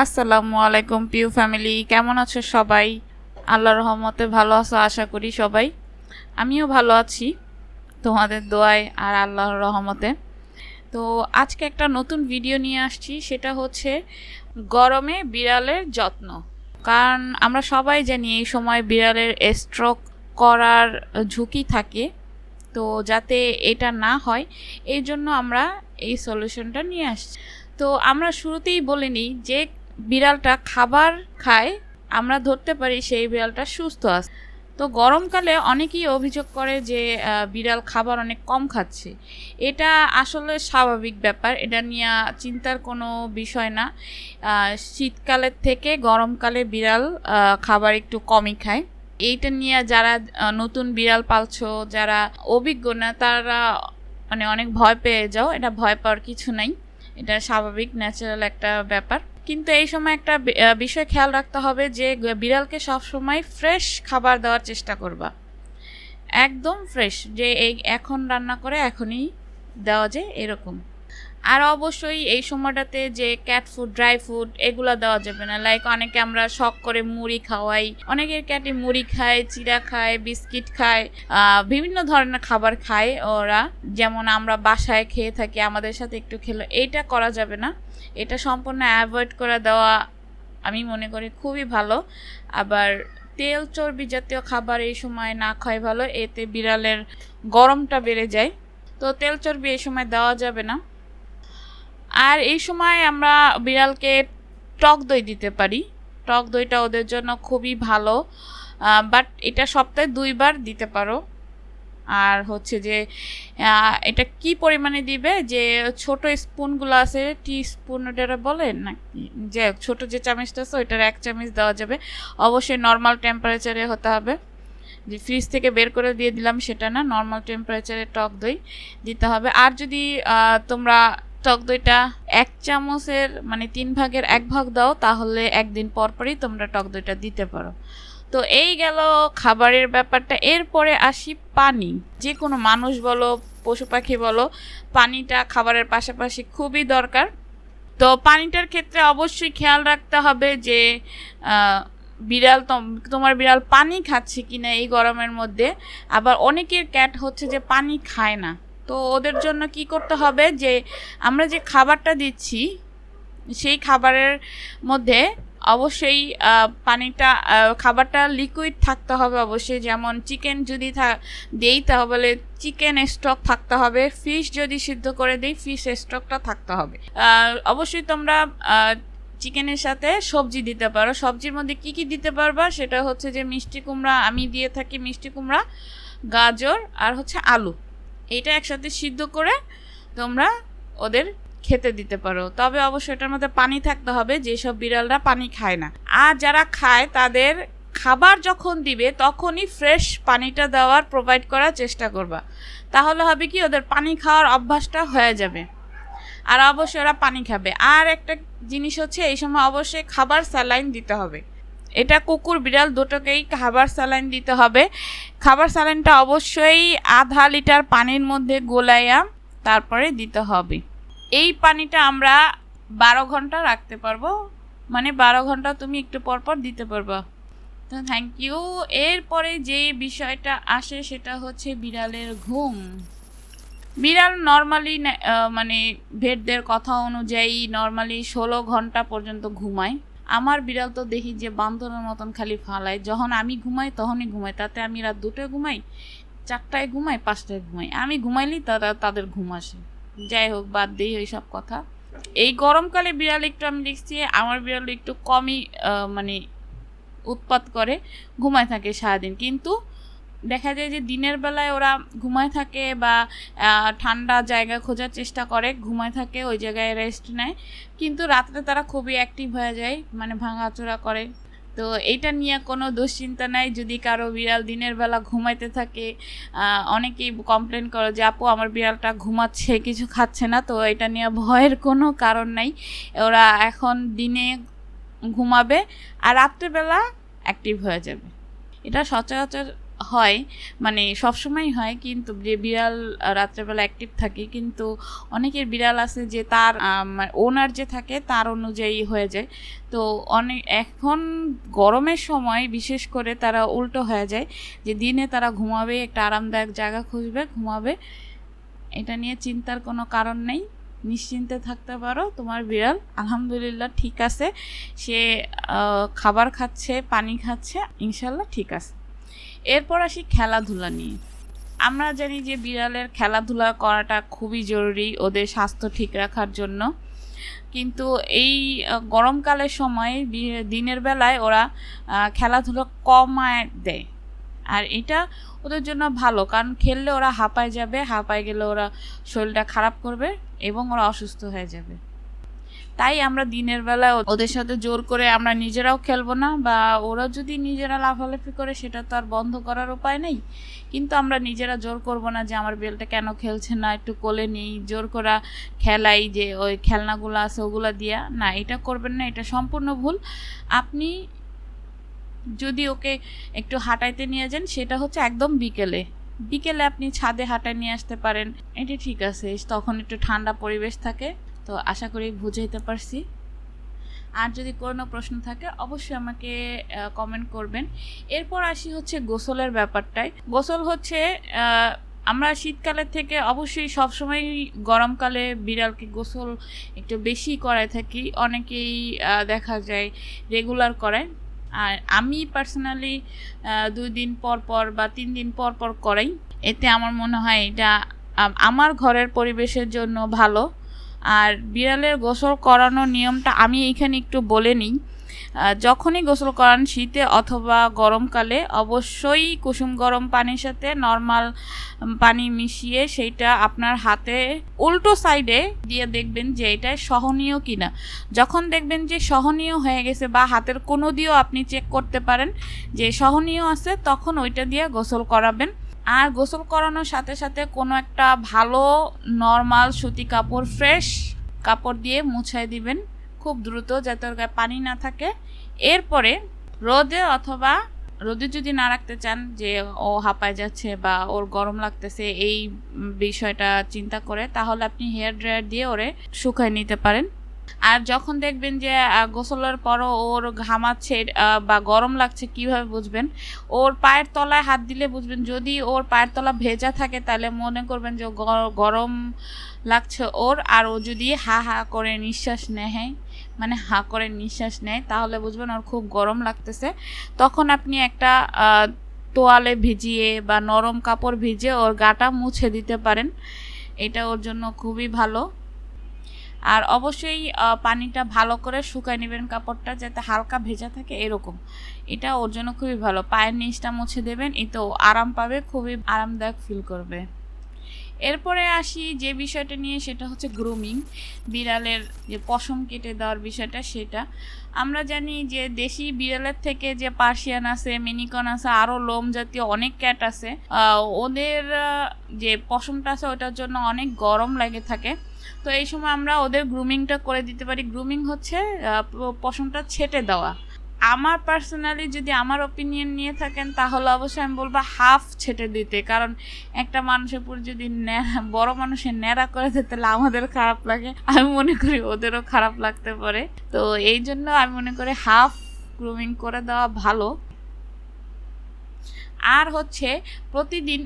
আসসালামু আলাইকুম পিউ ফ্যামিলি কেমন আছো সবাই? আল্লাহর রহমতে ভালো আছো, আশা করি সবাই। আমিও ভালো আছি তোমাদের দোয়ায় আর আল্লাহর রহমতে। তো আজকে একটা নতুন ভিডিও নিয়ে আসছি, সেটা হচ্ছে গরমে বিড়ালের যত্ন। কারণ আমরা সবাই জানি এই সময় বিড়ালের স্ট্রোক করার ঝুঁকি থাকে, তো যাতে এটা না হয়, এই জন্য আমরা এই সলিউশনটা নিয়ে আসছি। তো আমরা শুরুতেই বলে নিই যে বিড়ালটা খাবার খায়, আমরা ধরতে পারি সেই বিড়ালটা সুস্থ আছে। তো গরমকালে অনেকেই অভিযোগ করে যে বিড়াল খাবার অনেক কম খাচ্ছে। এটা আসলে স্বাভাবিক ব্যাপার, এটা নিয়ে চিন্তার কোনো বিষয় না। শীতকালের থেকে গরমকালে বিড়াল খাবার একটু কমই খায়। এইটা নিয়ে যারা নতুন বিড়াল পালছো, যারা অভিজ্ঞ না, তারা মানে অনেক ভয় পেয়ে যাও। এটা ভয় পাওয়ার কিছু নাই। এটা স্বাভাবিক ন্যাচারাল একটা ব্যাপার। কিন্তু এই সময় একটা বিষয় খেয়াল রাখতে হবে যে বিড়ালকে সবসময় ফ্রেশ খাবার দেওয়ার চেষ্টা করবা। একদম ফ্রেশ যে এই এখন রান্না করে এখনই দেওয়া যায় এরকম। আর অবশ্যই এই সময়টাতে যে ক্যাট ফুড ড্রাই ফুড এগুলো দেওয়া যাবে না। লাইক অনেকে আমরা শখ করে মুড়ি খাওয়াই অনেকের ক্যাটে মুড়ি খায়, চিড়া খায়, বিস্কিট খায় বিভিন্ন ধরনের খাবার খায় ওরা। যেমন আমরা বাসায় খেয়ে থাকি, আমাদের সাথে একটু খেলো, এইটা করা যাবে না। এটা সম্পূর্ণ অ্যাভয়েড করে দেওয়া আমি মনে করি খুবই ভালো। আবার তেল চর্বি জাতীয় খাবার এই সময় না খাওয়াই ভালো, এতে বিড়ালের গরমটা বেড়ে যায়। তো তেল চর্বি এই সময় দেওয়া যাবে না। আর এই সময় আমরা বিড়ালকে টক দই দিতে পারি। টক দইটা ওদের জন্য খুবই ভালো বাট এটা সপ্তাহে দুইবার দিতে পারো। আর হচ্ছে যে এটা কি পরিমাণে দিবে? যে ছোট স্পুনগুলো আছে টি স্পুন ওটা বলে নাকি যে ছোট যে চামচটা আছে, ওইটার এক চামচ দেওয়া যাবে। অবশ্যই নর্মাল টেম্পারেচারে হতে হবে। যে ফ্রিজ থেকে বের করে দিয়ে দিলাম সেটা না নর্মাল টেম্পারেচারে টক দই দিতে হবে। আর যদি তোমরা টক দইটা এক চামচের মানে তিন ভাগের এক ভাগ দাও, তাহলে একদিন পর পরই তোমরা টক দইটা দিতে পারো। তো এই গেল খাবারের ব্যাপারটা। এরপরে আসি পানি। যে কোনো মানুষ বলো, পশু পাখি বলো, পানিটা খাবারের পাশাপাশি খুবই দরকার। তো পানিটার ক্ষেত্রে অবশ্যই খেয়াল রাখতে হবে যে বিড়াল তোম- তোমার বিড়াল পানি খাচ্ছে কিনা এই গরমের মধ্যে। আবার অনেকের ক্যাট হচ্ছে যে পানি খায় না। তো ওদের জন্য কি করতে হবে যে, আমরা যে খাবারটা দিচ্ছি, সেই খাবারের মধ্যে অবশ্যই পানিটা খাবারটা লিকুইড থাকতে হবে অবশ্যই। যেমন চিকেন যদি দেই তাহলে চিকেন স্টক থাকতে হবে। ফিশ যদি সিদ্ধ করে দিই ফিশ স্টকটা থাকতে হবে। অবশ্যই তোমরা চিকেনের সাথে সবজি দিতে পারো। সবজির মধ্যে কি কি দিতে পারবা? সেটা হচ্ছে যে মিষ্টি কুমড়া, আমি দিয়ে থাকি মিষ্টি কুমড়া, গাজর আর হচ্ছে আলু। এটা একসাথে সিদ্ধ করে তোমরা ওদের খেতে দিতে পারো। তবে অবশ্যই এটার মধ্যে পানি থাকতে হবে, যেসব বিড়ালরা পানি খায় না। আর যারা খায়, তাদের খাবার যখন দিবে, তখনই ফ্রেশ পানিটা দেওয়ার প্রোভাইড করার চেষ্টা করবা। তাহলে হবে কি, ওদের পানি খাওয়ার অভ্যাসটা হয়ে যাবে। আর অবশ্যই ওরা পানি খাবে। আর একটা জিনিস হচ্ছে, এই সময় অবশ্যই খাবার স্যালাইন দিতে হবে। এটা কুকুর, বিড়াল দুটোকেই খাবার স্যালাইন দিতে হবে। খাবার স্যালাইনটা অবশ্যই আধা লিটার পানির মধ্যে গোলাইয়া তারপরে দিতে হবে। এই পানিটা আমরা বারো ঘণ্টা রাখতে পারব। মানে বারো ঘণ্টা তুমি একটু পর পর দিতে পারবা। তো থ্যাংক ইউ এরপরে যে বিষয়টা আসে সেটা হচ্ছে বিড়ালের ঘুম। বিড়াল নর্মালি মানে ভেটদের কথা অনুযায়ী নর্মালি ষোলো ঘণ্টা পর্যন্ত ঘুমায়। আমার বিড়াল তো দেখি যে বান্দরের মতন খালি ফালায়। যখন আমি ঘুমাই, তখনই ঘুমাই তাতে আমি রাত দুটোয় ঘুমাই, চারটায় ঘুমাই, পাঁচটায় ঘুমাই। আমি ঘুমাইলেই তারা, তাদের ঘুম আসে। যাই হোক, বাদ দিই ওই সব কথা। এই গরমকালে বিড়াল একটু আমি দেখছি, আমার বিড়াল একটু কমই মানে উৎপাত করে, ঘুমায় থাকে সারাদিন। কিন্তু দেখা যায় যে দিনের বেলায় ওরা ঘুমায় থাকে বা ঠান্ডা জায়গা খোঁজার চেষ্টা করে, ঘুমায় থাকে, ওই জায়গায় রেস্ট নেয়। কিন্তু রাত্রে তারা খুবই অ্যাক্টিভ হয়ে যায় মানে ভাঙাচোরা করে। তো এইটা নিয়ে কোনো দুশ্চিন্তা নাই। যদি কারও বিড়াল দিনের বেলা ঘুমাইতে থাকে অনেকেই কমপ্লেন করে যে, আপু, আমার বিড়ালটা ঘুমাচ্ছে, কিছু খাচ্ছে না। তো এটা নিয়ে ভয়ের কোনো কারণ নাই। ওরা এখন দিনে ঘুমাবে আর রাত্রেবেলা অ্যাক্টিভ হয়ে যাবে। এটা সচরাচর হয় মানে সবসময় হয়, কিন্তু যে বিড়াল রাত্রেবেলা অ্যাক্টিভ থাকে, কিন্তু অনেকের বিড়াল আছে যে তার ওনার যে থাকে, তার অনুযায়ী হয়ে যায়। তো অনেক এখন গরমের সময় বিশেষ করে তারা উল্টো হয়ে যায়, যে দিনে তারা ঘুমাবে, একটা আরামদায়ক জায়গা খুঁজবে, ঘুমাবে। এটা নিয়ে চিন্তার কোনো কারণ নেই। নিশ্চিন্তে থাকতে পারো, তোমার বিড়াল আলহামদুলিল্লাহ ঠিক আছে। সে খাবার খাচ্ছে, পানি খাচ্ছে, ইনশাল্লাহ ঠিক আছে। এরপর আসি খেলাধুলা নিয়ে। আমরা জানি যে বিড়ালের খেলাধুলা করাটা খুবই জরুরি ওদের স্বাস্থ্য ঠিক রাখার জন্য। কিন্তু এই গরমকালের সময় দিনের বেলায় ওরা খেলাধুলো কমায় দেয়। আর এটা ওদের জন্য ভালো, কারণ খেললে ওরা হাঁপায় যাবে, হাঁপায় গেলে ওরা শরীরটা খারাপ করবে এবং ওরা অসুস্থ হয়ে যাবে। তাই আমরা দিনের বেলা ওদের সাথে জোর করে আমরা নিজেরাও খেলব না, বা ওরা যদি নিজেরা লাফালাফি করে সেটা তো আর বন্ধ করার উপায় নেই। কিন্তু আমরা নিজেরা জোর করব না যে আমার বেলটা কেন খেলছে না, একটু কোলে নেই, জোর করা খেলাই যে ওই খেলনাগুলো আছে ওগুলো দিয়া। না, এটা করবেন না, এটা সম্পূর্ণ ভুল। আপনি যদি ওকে একটু হাঁটাইতে নিয়ে যান, সেটা হচ্ছে একদম বিকেলে। বিকেলে আপনি ছাদে হাঁটায় নিয়ে আসতে পারেন। এটি ঠিক আছে, তখন একটু ঠান্ডা পরিবেশ থাকে। তো আশা করি বুঝাইতে পারছি। আর যদি কোনো প্রশ্ন থাকে, অবশ্যই আমাকে কমেন্ট করবেন। এরপর আসি হচ্ছে গোসলের ব্যাপারটায়। গোসল হচ্ছে আমরা শীতকালের থেকে অবশ্যই সবসময় গরমকালে বিড়ালকে গোসল একটু বেশি করায় থাকি। অনেকেই দেখা যায় রেগুলার করায়। আর আমি পার্সোনালি দুই দিন পর পর বা তিন দিন পর পর করাই। এতে আমার মনে হয় এটা আমার ঘরের পরিবেশের জন্য ভালো। আর বিড়ালের গোসল করানোর নিয়মটা আমি এইখানে একটু বলে নিই। যখনই গোসল করান শীতে অথবা গরমকালে অবশ্যই কুসুম গরম পানির সাথে নর্মাল পানি মিশিয়ে সেইটা আপনার হাতে উল্টো সাইডে দিয়ে দেখবেন যে এটা সহনীয় কিনা। যখন দেখবেন যে সহনীয় হয়ে গেছে বা হাতের কোনো দিয়েও আপনি চেক করতে পারেন যে সহনীয় আছে, তখন ওইটা দিয়ে গোসল করাবেন। আর গোসল করানোর সাথে সাথে কোনো একটা ভালো নর্মাল সুতি কাপড় ফ্রেশ কাপড় দিয়ে মুছাই দিবেন খুব দ্রুত যাতে ওর গায়ে পানি না থাকে। এরপরে রোদে অথবা রোদে যদি না রাখতে চান যে ও হাঁপায় যাচ্ছে বা ওর গরম লাগতেছে এই বিষয়টা চিন্তা করে, তাহলে আপনি হেয়ার ড্রায়ার দিয়ে ওরে শুকায় নিতে পারেন। আর যখন দেখবেন যে গোসলের পরও ওর ঘামাচ্ছে বা গরম লাগছে, কীভাবে বুঝবেন? ওর পায়ের তলায় হাত দিলে বুঝবেন, যদি ওর পায়ের তলা ভেজা থাকে, তাহলে মনে করবেন যে গরম লাগছে ওর। আর ও যদি হা হা করে নিঃশ্বাস নেয় মানে হা করে নিঃশ্বাস নেয়, তাহলে বুঝবেন ওর খুব গরম লাগতেছে। তখন আপনি একটা তোয়ালে ভিজিয়ে বা নরম কাপড় ভিজিয়ে ওর গাটা মুছে দিতে পারেন। এটা ওর জন্য খুবই ভালো। আর অবশ্যই পানিটা ভালো করে শুকায় নেবেন কাপড়টা যাতে হালকা ভেজা থাকে এরকম। এটা ওর জন্য খুবই ভালো। পায়ের নিচটা মুছে দেবেন এতে আরাম পাবে, খুবই আরামদায়ক ফিল করবে। এরপরে আসি যে বিষয়টা নিয়ে, সেটা হচ্ছে গ্রুমিং বিড়ালের যে পশম কেটে দেওয়ার বিষয়টা, সেটা। আমরা জানি যে দেশি বিড়ালের থেকে যে পার্সিয়ান আছে মিনিকন আছে, আরও লোম জাতীয় অনেক ক্যাট আছে ওদের যে পশমটা আছে, ওটার জন্য অনেক গরম লাগে থাকে। তো এই সময় আমরা ওদের গ্রুমিংটা করে দিতে পারি। গ্রুমিং হচ্ছে পশমটা ছেটে দেওয়া। আমার পার্সোনালি যদি আমার ওপিনিয়ন নিয়ে থাকেন, তাহলে অবশ্যই আমি বলব হাফ ছেটে দিতে। কারণ একটা মানুষের উপর যদি বড় মানুষের ন্যাড়া করে দেয়, তাহলে আমাদের খারাপ লাগে। আমি মনে করি ওদেরও খারাপ লাগতে পারে। তো এই জন্য আমি মনে করি হাফ গ্রুমিং করে দেওয়া ভালো। আর হচ্ছে প্রতিদিন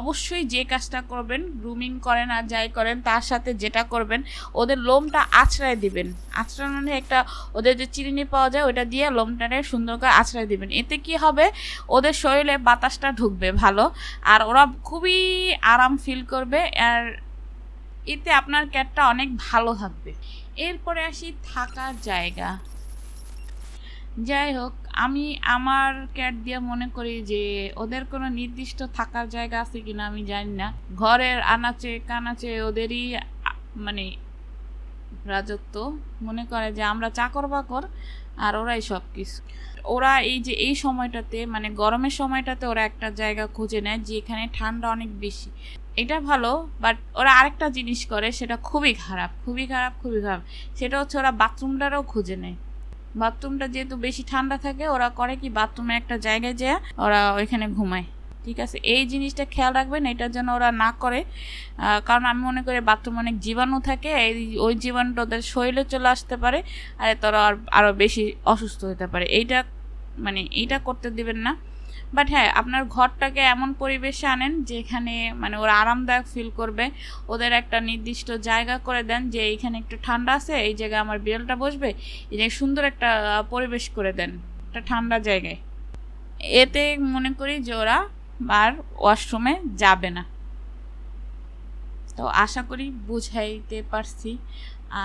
অবশ্যই যে কাজটা করবেন গ্রুমিং করেন আর যাই করেন, তার সাথে যেটা করবেন, ওদের লোমটা আছড়ায় দিবেন। আছড়ানো মানে একটা ওদের যে চিরুনি পাওয়া যায় ওটা দিয়ে লোমটারে সুন্দর করে আছড়ায় দিবেন। এতে কি হবে? ওদের শরীরে বাতাসটা ঢুকবে ভালো, আর ওরা খুবই আরাম ফিল করবে, আর এতে আপনার ক্যাটটা অনেক ভালো থাকবে। এরপরে আসি থাকার জায়গা। যাই হোক আমি আমার ক্যাট দিয়ে মনে করি যে ওদের কোনো নির্দিষ্ট থাকার জায়গা আছে কিনা আমি জানি না। ঘরের আনাচে কানাচে ওদেরই মানে রাজত্ব। মনে করে যে আমরা চাকর বাকর আর ওরাই সব কিছু ওরা এই যে এই সময়টাতে মানে গরমের সময়টাতে ওরা একটা জায়গা খুঁজে নেয় যেখানে ঠান্ডা অনেক বেশি। এটা ভালো বাট ওরা আরেকটা জিনিস করে, সেটা খুবই খারাপ খুবই খারাপ খুবই খারাপ। সেটা হচ্ছে ওরা বাথরুমটারও খুঁজে নেয়। বাথরুমটা যেহেতু বেশি ঠান্ডা থাকে, ওরা করে কি বাথরুমে একটা জায়গায় যেয়ে ওরা ওইখানে ঘুমায়। ঠিক আছে? এই জিনিসটা খেয়াল রাখবেন, এটার জন্য ওরা না করে। কারণ আমি মনে করি বাথরুমে অনেক জীবাণু থাকে, এই ওই জীবাণুটা ওদের শরীরে চলে আসতে পারে, আর তারা আর আরও বেশি অসুস্থ হতে পারে। এইটা মানে এইটা করতে দিবেন না। বাট হ্যাঁ আপনার ঘরটাকে এমন পরিবেশে আনেন যেখানে মানে ওরা আরামদায়ক ফিল করবে। ওদের একটা নির্দিষ্ট জায়গা করে দেন যে এইখানে একটু ঠান্ডা আছে, এই জায়গায় আমার বিড়ালটা বসবে, এই জায়গায় সুন্দর একটা পরিবেশ করে দেন, একটা ঠান্ডা জায়গায়। এতে মনে করি যে ওরা আর ওয়াশরুমে যাবে না। তো আশা করি বুঝাইতে পারছি।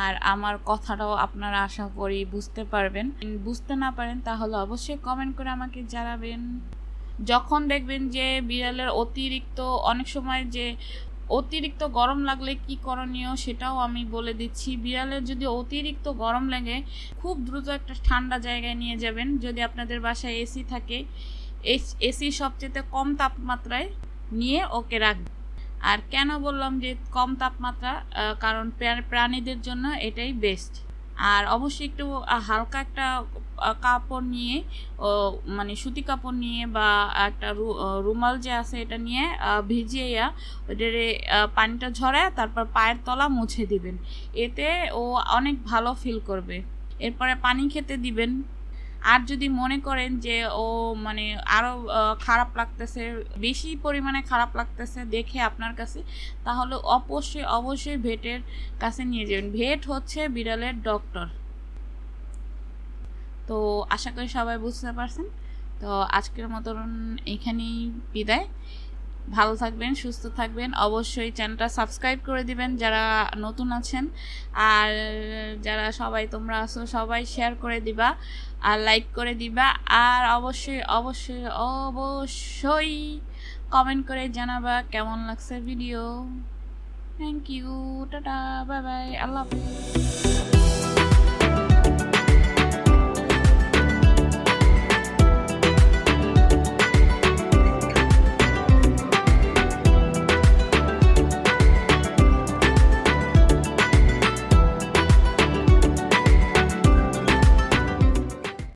আর আমার কথাটাও আপনারা আশা করি বুঝতে পারবেন। বুঝতে না পারেন তাহলে অবশ্যই কমেন্ট করে আমাকে জানাবেন। যখন দেখবেন যে বিড়ালের অতিরিক্ত, অনেক সময় যে অতিরিক্ত গরম লাগলে কি করণীয় সেটাও আমি বলে দিচ্ছি। বিড়ালের যদি অতিরিক্ত গরম লাগে, খুব দ্রুত একটা ঠান্ডা জায়গায় নিয়ে যাবেন। যদি আপনাদের বাসায় এসি থাকে, এসি সবচেয়ে কম তাপমাত্রায় নিয়ে ওকে রাখবেন। আর কেন বললাম যে কম তাপমাত্রা? কারণ প্রাণীদের জন্য এটাই বেস্ট আর অবশ্যই একটু হালকা একটা কাপড় নিয়ে মানে সুতি কাপড় নিয়ে বা একটা রুমাল যে আছে এটা নিয়ে ভিজিয়ে আহ, পানিটা ঝরায় তারপর পায়ের তলা মুছে দিবেন। এতে ও অনেক ভালো ফিল করবে। এরপরে পানি খেতে দিবেন। আর যদি মনে করেন যে ও মানে আরও খারাপ লাগতেছে বেশি পরিমাণে খারাপ লাগতেছে দেখে আপনার কাছে তাহলে অবশ্যই অবশ্যই ভেটের কাছে নিয়ে যাবেন। ভেট হচ্ছে বিড়ালের ডক্টর তো আশা করি সবাই বুঝতে পারছেন। তো আজকের মতন এখানেই বিদায়। ভালো থাকবেন, সুস্থ থাকবেন। অবশ্যই চ্যানেলটা সাবস্ক্রাইব করে দিবেন যারা নতুন আছেন। আর যারা সবাই তোমরা আছো, সবাই শেয়ার করে দিবা আর লাইক করে দিবা। আর অবশ্যই অবশ্যই অবশ্যই কমেন্ট করে জানাবা কেমন লাগছে video thank you tata bye bye আল্লাহ হাফেজ।